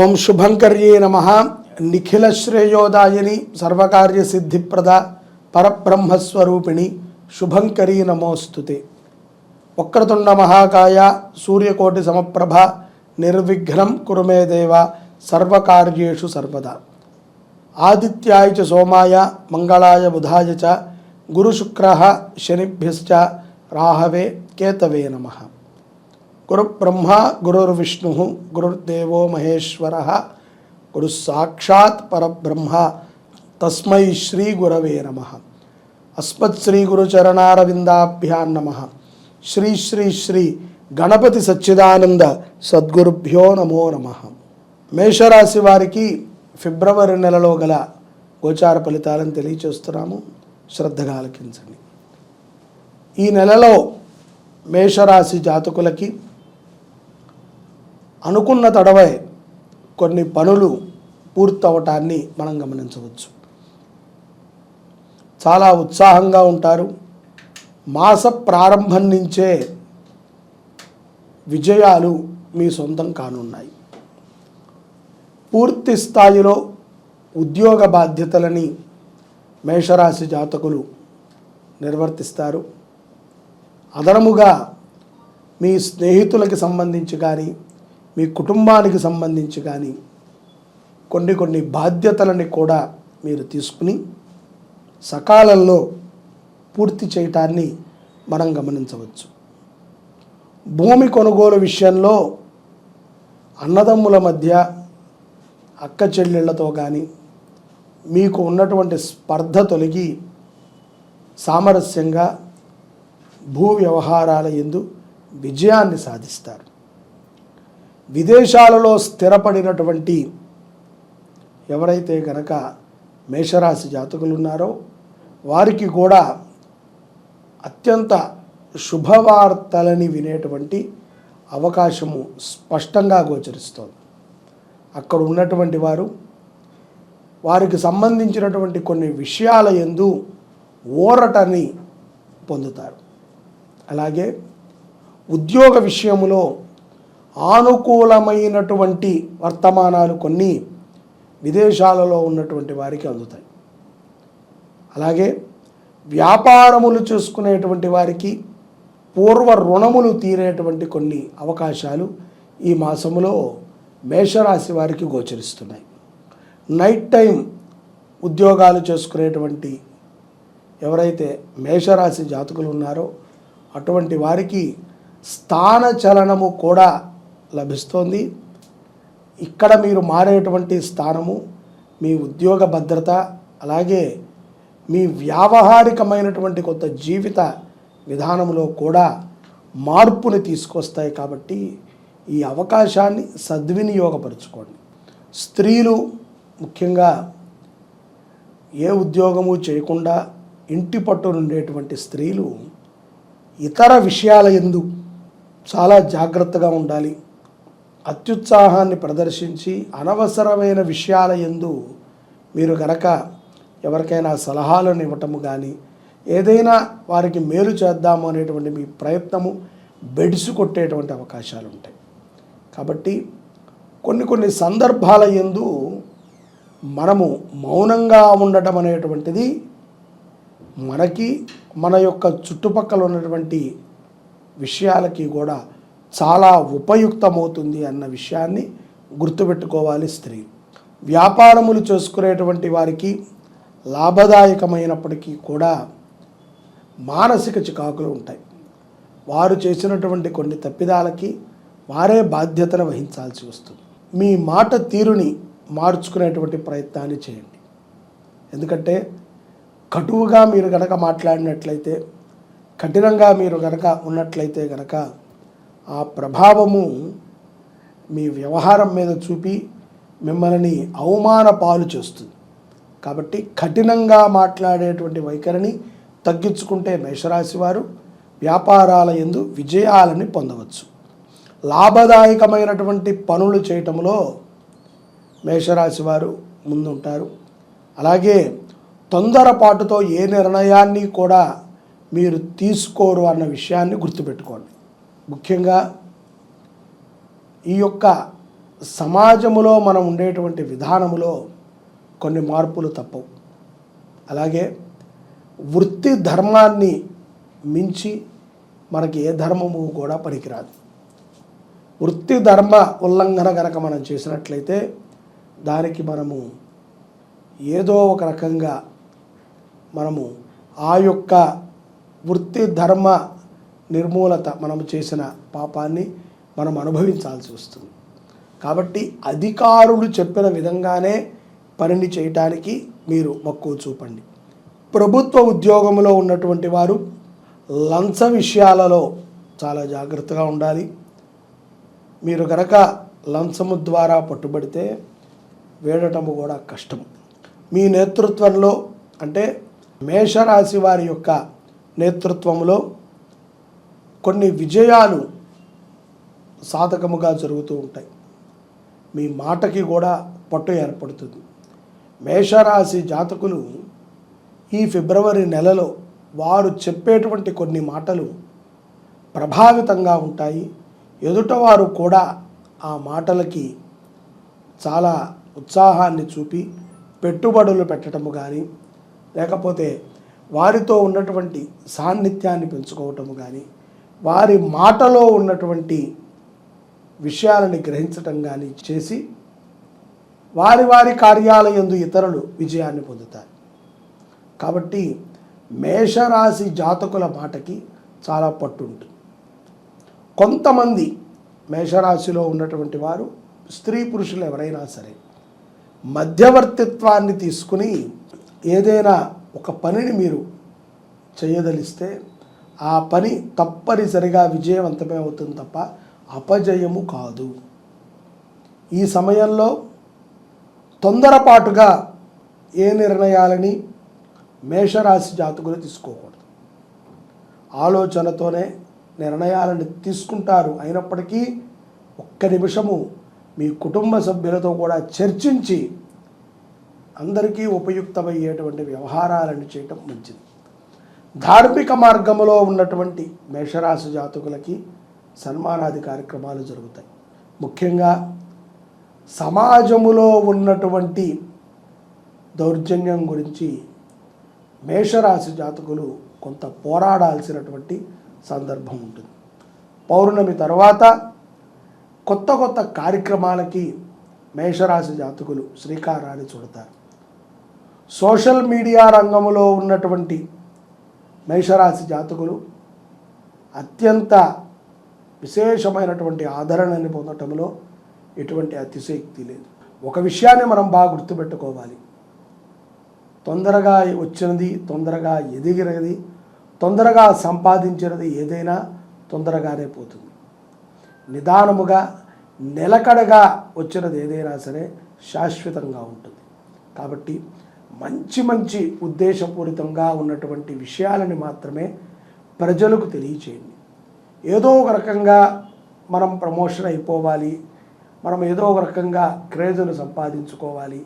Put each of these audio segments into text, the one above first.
ఓం శుభంకర్యే నమ. నిఖిల శ్రేయోదాయని సర్వకార్య సిద్ధిప్రద పరబ్రహ్మస్వరూపిణి శుభంకరీ నమోస్తుతే. వక్రతుండ మహాకాయ సూర్యకోటి సమప్రభ నిర్విఘ్నం కురుమే దేవ సర్వకార్యేషు సర్వదా. ఆదిత్యాయ చ సోమాయ మంగళాయ బుధాయ చ గురుశుక్ర శనిభ్యశ్చ రాహవే కేతవే నమ. గురుబ్రహ్మ గురుర్విష్ణు గురుర్దేవో మహేశ్వర గురు సాక్షాత్ పరబ్రహ్మ తస్మై శ్రీ గురవే నమ. అస్మత్ శ్రీ గురుచరణారవిందాభ్యాం నమ. శ్రీ శ్రీ శ్రీ గణపతి సచ్చిదానంద సద్గురుభ్యో నమో నమ. మేషరాశి వారికి ఫిబ్రవరి నెలలో గల గోచార ఫలితాలను తెలియచేస్తున్నాము. శ్రద్ధగా ఆలకించండి. ఈ నెలలో మేషరాశి జాతకులకి అనుకున్న తడవై కొన్ని పనులు పూర్తవటాన్ని మనం గమనించవచ్చు. చాలా ఉత్సాహంగా ఉంటారు. మాస ప్రారంభం నుంచే విజయాలు మీ సొంతం కానున్నాయి. పూర్తి స్థాయిలో ఉద్యోగ బాధ్యతలని మేషరాశి జాతకులు నిర్వర్తిస్తారు. అదనముగా మీ స్నేహితులకి సంబంధించి కానీ మీ కుటుంబానికి సంబంధించి కానీ కొన్ని కొన్ని బాధ్యతలని కూడా మీరు తీసుకుని సకాలంలో పూర్తి చేయటాన్ని మనం గమనించవచ్చు. భూమి కొనుగోలు విషయంలో అన్నదమ్ముల మధ్య అక్క చెల్లెళ్ళతో కానీ మీకు ఉన్నటువంటి స్పర్ధ తొలగి సామరస్యంగా భూ వ్యవహారాల ఎందు విజయాన్ని సాధిస్తారు. విదేశాలలో స్థిరపడినటువంటి ఎవరైతే గనక మేషరాశి జాతకులు ఉన్నారో వారికి కూడా అత్యంత శుభవార్తలని వినేటువంటి అవకాశము స్పష్టంగా గోచరిస్తోంది. అక్కడ ఉన్నటువంటి వారు వారికి సంబంధించినటువంటి కొన్ని విషయాల ఎందు ఓరటని పొందుతారు. అలాగే ఉద్యోగ విషయములో ఆనుకూలమైనటువంటి వర్తమానాలు కొన్ని విదేశాలలో ఉన్నటువంటి వారికి అందుతాయి. అలాగే వ్యాపారములు చేసుకునేటువంటి వారికి పూర్వ రుణములు తీరేటువంటి కొన్ని అవకాశాలు ఈ మాసములో మేషరాశి వారికి గోచరిస్తున్నాయి. నైట్ టైం ఉద్యోగాలు చేసుకునేటువంటి ఎవరైతే మేషరాశి జాతకులు ఉన్నారో అటువంటి వారికి స్థాన చలనము కూడా లభిస్తోంది. ఇక్కడ మీరు మారేటువంటి స్థానము మీ ఉద్యోగ భద్రత అలాగే మీ వ్యావహారికమైనటువంటి కొత్త జీవిత విధానంలో కూడా మార్పుని తీసుకొస్తాయి కాబట్టి ఈ అవకాశాన్ని సద్వినియోగపరచుకోండి. స్త్రీలు ముఖ్యంగా ఏ ఉద్యోగము చేయకుండా ఇంటి పట్టునుండేటువంటి స్త్రీలు ఇతర విషయాల ఎందు చాలా జాగ్రత్తగా ఉండాలి. అత్యుత్సాహాన్ని ప్రదర్శించి అనవసరమైన విషయాల ఎందు మీరు గనక ఎవరికైనా సలహాలను ఇవ్వటము కానీ ఏదైనా వారికి మేలు చేద్దాము అనేటువంటి మీ ప్రయత్నము బెడిసి కొట్టేటువంటి అవకాశాలు ఉంటాయి. కాబట్టి కొన్ని కొన్ని సందర్భాల ఎందు మనము మౌనంగా ఉండటం అనేటువంటిది మనకి మన యొక్క చుట్టుపక్కల ఉన్నటువంటి విషయాలకి కూడా చాలా ఉపయుక్తమవుతుంది అన్న విషయాన్ని గుర్తుపెట్టుకోవాలి స్త్రీ. వ్యాపారములు చేసుకునేటువంటి వారికి లాభదాయకమైనప్పటికీ కూడా మానసిక చికాకులు ఉంటాయి. వారు చేసినటువంటి కొన్ని తప్పిదాలకి వారే బాధ్యతను వహించాల్సి వస్తుంది. మీ మాట తీరుని మార్చుకునేటువంటి ప్రయత్నాన్ని చేయండి. ఎందుకంటే కటువుగా మీరు గనక మాట్లాడినట్లయితే కఠినంగా మీరు గనక ఉన్నట్లయితే గనక ఆ ప్రభావము మీ వ్యవహారం మీద చూపి మిమ్మల్ని అవమాన పాలు చేస్తుంది. కాబట్టి కఠినంగా మాట్లాడేటువంటి వైఖరిని తగ్గించుకుంటే మేషరాశి వారు వ్యాపారాల ఎందు విజయాలని పొందవచ్చు. లాభదాయకమైనటువంటి పనులు చేయటంలో మేషరాశి వారు ముందుంటారు. అలాగే తొందరపాటుతో ఏ నిర్ణయాన్ని కూడా మీరు తీసుకోరు అన్న విషయాన్ని గుర్తుపెట్టుకోండి. ముఖ్యంగా ఈ యొక్క సమాజములో మనం ఉండేటువంటి విధానములో కొన్ని మార్పులు తప్పవు. అలాగే వృత్తి ధర్మాన్ని మించి మనకి ఏ ధర్మము కూడా పనికిరాదు. వృత్తి ధర్మ ఉల్లంఘన కనుక మనం చేసినట్లయితే దానికి మనము ఏదో ఒక రకంగా మనము ఆ యొక్క వృత్తి ధర్మ నిర్మూలత మనం చేసిన పాపాన్ని మనం అనుభవించాల్సి వస్తుంది. కాబట్టి అధికారులు చెప్పిన విధంగానే పనిని చేయటానికి మీరు మక్కువ చూపండి. ప్రభుత్వ ఉద్యోగంలో ఉన్నటువంటి వారు లంచ విషయాలలో చాలా జాగ్రత్తగా ఉండాలి. మీరు కనుక లంచము ద్వారా పట్టుబడితే వేడటము కూడా కష్టం మీ నేతృత్వంలో అంటే మేషరాశి వారి యొక్క నేతృత్వంలో కొన్ని విజయాలు సాధకముగా జరుగుతూ ఉంటాయి. మీ మాటకి కూడా పట్టు ఏర్పడుతుంది. మేషరాశి జాతకులు ఈ ఫిబ్రవరి నెలలో వారు చెప్పేటువంటి కొన్ని మాటలు ప్రభావితంగా ఉంటాయి. ఎదుటవారు కూడా ఆ మాటలకి చాలా ఉత్సాహాన్ని చూపి పెట్టుబడులు పెట్టడము కానీ లేకపోతే వారితో ఉన్నటువంటి సాన్నిధ్యాన్ని పెంచుకోవటము కానీ వారి మాటలో ఉన్నటువంటి విషయాలని గ్రహించటం కానీ చేసి వారి వారి కార్యాలయందు ఇతరులు విజయాన్ని పొందుతారు. కాబట్టి మేషరాశి జాతకుల మాటకి చాలా పట్టు ఉంటుంది కొంతమంది మేషరాశిలో ఉన్నటువంటి వారు స్త్రీ పురుషులు ఎవరైనా సరే మధ్యవర్తిత్వాన్ని తీసుకుని ఏదైనా ఒక పనిని మీరు చేయదలిస్తే ఆ పని తప్పనిసరిగా విజయవంతమే అవుతుంది తప్ప అపజయము కాదు. ఈ సమయంలో తొందరపాటుగా ఏ నిర్ణయాలని మేషరాశి జాతకులు తీసుకోకూడదు. ఆలోచనతోనే నిర్ణయాలను తీసుకుంటారు. అయినప్పటికీ ఒక్క నిమిషము మీ కుటుంబ సభ్యులతో కూడా చర్చించి అందరికీ ఉపయుక్తమయ్యేటువంటి వ్యవహారాలను చేయటం మంచిది. ధార్మిక మార్గంలో ఉన్నటువంటి మేషరాశి జాతకులకి సన్మానాది కార్యక్రమాలు జరుగుతాయి. ముఖ్యంగా సమాజములో ఉన్నటువంటి దౌర్జన్యం గురించి మేషరాశి జాతకులు కొంత పోరాడాల్సినటువంటి సందర్భం ఉంటుంది. పౌర్ణమి తర్వాత కొత్త కొత్త కార్యక్రమాలకి మేషరాశి జాతకులు శ్రీకారాన్ని చుడతారు. సోషల్ మీడియా రంగంలో ఉన్నటువంటి మేషరాశి జాతకులు అత్యంత విశేషమైనటువంటి ఆదరణని పొందటంలో ఎటువంటి అతిశయక్తి లేదు. ఒక విషయాన్ని మనం బాగా గుర్తుపెట్టుకోవాలి. తొందరగా వచ్చినది తొందరగా ఎదిగినది తొందరగా సంపాదించినది ఏదైనా తొందరగానే పోతుంది. నిదానముగా నిలకడగా వచ్చినది ఏదైనా సరే శాశ్వతంగా ఉంటుంది. కాబట్టి మంచి మంచి ఉద్దేశపూరితంగా ఉన్నటువంటి విషయాలని మాత్రమే ప్రజలకు తెలియచేయండి. ఏదో ఒక రకంగా మనం ప్రమోషన్ అయిపోవాలి మనం ఏదో ఒక రకంగా క్రేజును సంపాదించుకోవాలి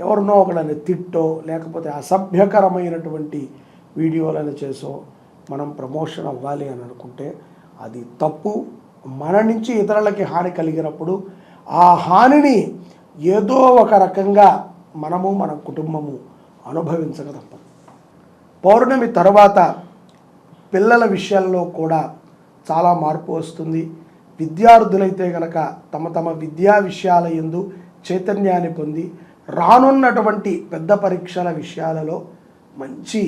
ఎవరినో ఒకళ్ళని తిట్టో లేకపోతే అసభ్యకరమైనటువంటి వీడియోలను చేసో మనం ప్రమోషన్ అవ్వాలి అని అనుకుంటే అది తప్పు. మన నుంచి ఇతరులకి హాని కలిగినప్పుడు ఆ హానిని ఏదో ఒక రకంగా మనము మన కుటుంబము అనుభవించక తప్పదు. పౌర్ణమి తర్వాత పిల్లల విషయంలో కూడా చాలా మార్పు వస్తుంది. విద్యార్థులైతే గనక తమ తమ విద్యా విషయాల ఎందు చైతన్యాన్ని పొంది రానున్నటువంటి పెద్ద పరీక్షల విషయాలలో మంచి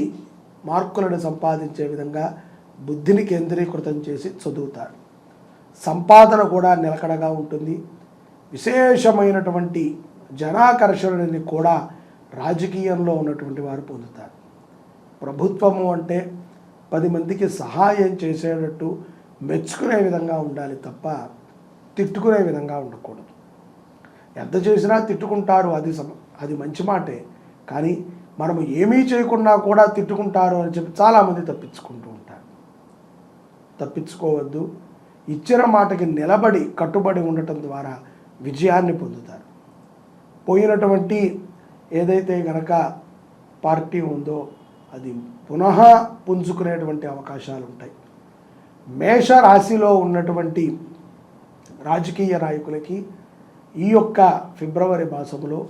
మార్కులను సంపాదించే విధంగా బుద్ధిని కేంద్రీకృతం చేసి చదువుతాడు సంపాదన కూడా నిలకడగా ఉంటుంది. విశేషమైనటువంటి జనాకర్షణని కూడా రాజకీయంలో ఉన్నటువంటి వారు పొందుతారు. ప్రభుత్వము అంటే పది మందికి సహాయం చేసేటట్టు మెచ్చుకునే విధంగా ఉండాలి తప్ప తిట్టుకునే విధంగా ఉండకూడదు. ఎంత చేసినా తిట్టుకుంటారు అది సమ- అది మంచి మాటే. కానీ మనము ఏమీ చేయకుండా కూడా తిట్టుకుంటారు అని చెప్పి చాలామంది తప్పించుకుంటూ ఉంటారు. తప్పించుకోవద్దు. ఇచ్చిన మాటకి నిలబడి కట్టుబడి ఉండటం ద్వారా విజయాన్ని పొందుతారు. పోయినటువంటి ఏదైతే గనక పార్టీ ఉందో అది పునః పుంజుకునేటువంటి అవకాశాలు ఉంటాయి మేష రాశిలో ఉన్నటువంటి రాజకీయ నాయకులకి ఈ యొక్క ఫిబ్రవరి మాసంలో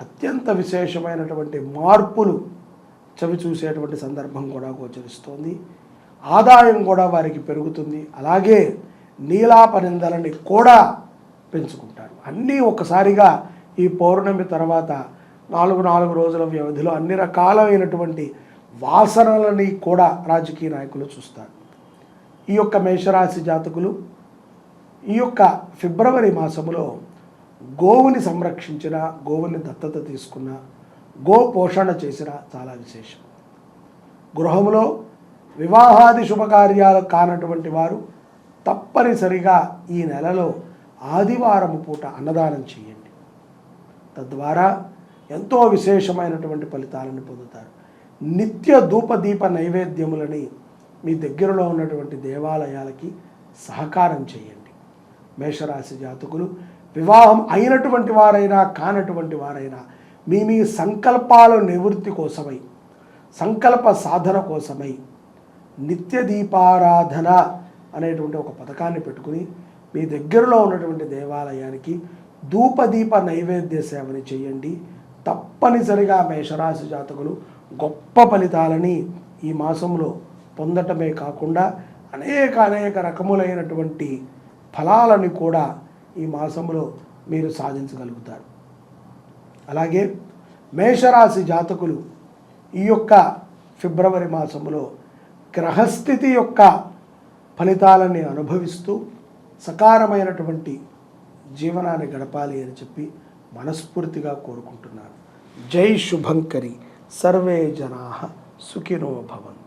అత్యంత విశేషమైనటువంటి మార్పులు చవి చూసేటువంటి సందర్భం కూడా గోచరిస్తోంది. ఆదాయం కూడా వారికి పెరుగుతుంది. అలాగే నీలాపనిందలని కూడా పెంచుకుంటారు. అన్నీ ఒకసారిగా ఈ పౌర్ణమి తర్వాత నాలుగు నాలుగు రోజుల వ్యవధిలో అన్ని రకాలైనటువంటి వాసనలని కూడా రాజకీయ నాయకులు చూస్తారు. ఈ యొక్క మేషరాశి జాతకులు ఈ యొక్క ఫిబ్రవరి మాసములో గోవుని సంరక్షించిన గోవుని దత్తత తీసుకున్న గో పోషణ చేసిన చాలా విశేషం. గృహములో వివాహాది శుభకార్యాలు కానటువంటి వారు తప్పనిసరిగా ఈ నెలలో ఆదివారం పూట అన్నదానం చేయండి. తద్వారా ఎంతో విశేషమైనటువంటి ఫలితాలను పొందుతారు. నిత్య ధూపదీప నైవేద్యములని మీ దగ్గరలో ఉన్నటువంటి దేవాలయాలకి సహకారం చేయండి. మేషరాశి జాతకులు వివాహం అయినటువంటి వారైనా కానటువంటి వారైనా మీ మీ సంకల్పాల నివృత్తి కోసమై సంకల్ప సాధన కోసమై నిత్య దీపారాధన అనేటువంటి ఒక పథకాన్ని పెట్టుకుని మీ దగ్గరలో ఉన్నటువంటి దేవాలయానికి ధూపదీప నైవేద్య సేవని చేయండి. తప్పనిసరిగా మేషరాశి జాతకులు గొప్ప ఫలితాలని ఈ మాసంలో పొందటమే కాకుండా అనేక అనేక రకములైనటువంటి ఫలాలని కూడా ఈ మాసంలో మీరు సాధించగలుగుతారు. అలాగే మేషరాశి జాతకులు ఈ యొక్క ఫిబ్రవరి మాసంలో గ్రహస్థితి యొక్క ఫలితాలని అనుభవిస్తూ సకారమైనటువంటి జీవనాన్ని గడపాలి అని చెప్పి మనస్ఫూర్తిగా కోరుకుంటున్నాను. జై శుభంకరి. సర్వే జనా సుఖినో భవంతు.